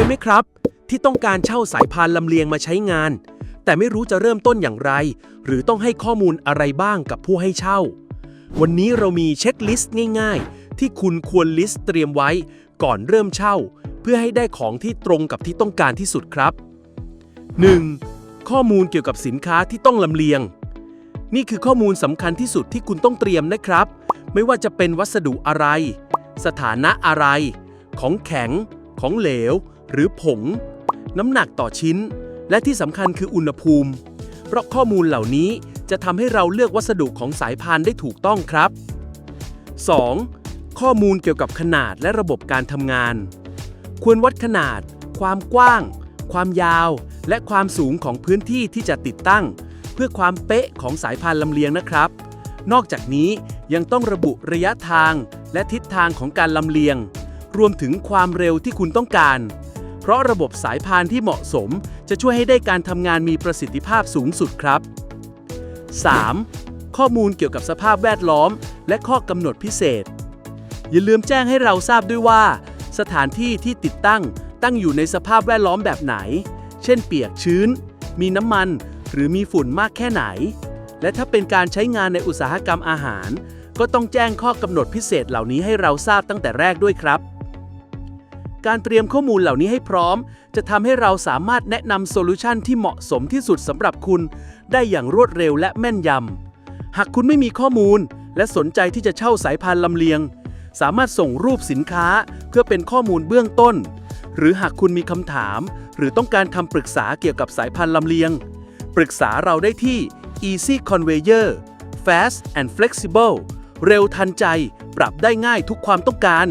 ยไหมครับ ที่ต้องการเช่าสายพานลำเลียงมาใช้งาน แต่ไม่รู้จะเริ่มต้นอย่างไร หรือต้องให้ข้อมูลอะไรบ้างกับผู้ให้เช่า วันนี้เรามีเช็คลิสต์ง่าย ๆ ที่คุณควรลิสต์เตรียมไว้ ก่อนเริ่มเช่า เพื่อให้ได้ของที่ตรงกับที่ต้องการที่สุดครับ 1. ข้อมูลเกี่ยวกับสินค้าที่ต้องลำเลียง นี่คือข้อมูลสำคัญที่สุดที่คุณต้องเตรียมนะครับ ไม่ว่าจะเป็นวัสดุอะไร สถานะอะไร ของแข็ง ของเหลว หรือผง น้ำหนักต่อชิ้น และที่สำคัญคืออุณหภูมิ เพราะข้อมูลเหล่านี้จะทำให้เราเลือกวัสดุของสายพานได้ถูกต้องครับ 2. ข้อมูลเกี่ยวกับขนาดและระบบการทำงาน ควรวัดขนาด ความกว้าง ความยาว และความสูงของพื้นที่ที่จะติดตั้ง เพื่อความเป๊ะของสายพานลำเลียงนะครับ นอกจากนี้ยังต้องระบุระยะทางและทิศทางของการลำเลียง รวมถึงความเร็วที่คุณต้องการ เพราะระบบสายพานที่เหมาะสมจะช่วยให้ได้การทำงานมีประสิทธิภาพสูงสุดครับ 3. ข้อมูลเกี่ยวกับสภาพแวดล้อม และข้อกำหนดพิเศษ อย่าลืมแจ้งให้เราทราบด้วยว่า สถานที่ที่ติดตั้งตั้งอยู่ในสภาพแวดล้อมแบบไหน เช่น เปียกชื้น มีน้ำมัน หรือมีฝุ่นมากแค่ไหน และถ้าเป็นการใช้งานในอุตสาหกรรมอาหาร ก็ต้องแจ้งข้อกำหนดพิเศษเหล่านี้ให้เราทราบตั้งแต่แรกด้วยครับ การเตรียมข้อมูลเหล่านี้ให้พร้อม จะทำให้เราสามารถแนะนำโซลูชันที่เหมาะสมที่สุดสำหรับคุณ ได้อย่างรวดเร็วและแม่นยำ หากคุณไม่มีข้อมูล และสนใจที่จะเช่าสายพานลำเลียง สามารถส่งรูปสินค้าเพื่อเป็นข้อมูลเบื้องต้น หรือหากคุณมีคำถาม หรือต้องการคำปรึกษาเกี่ยวกับสายพานลำเลียง ปรึกษาเราได้ที่ Easy Conveyor Fast and Flexible เร็วทันใจ ปรับได้ง่ายทุกความต้องการ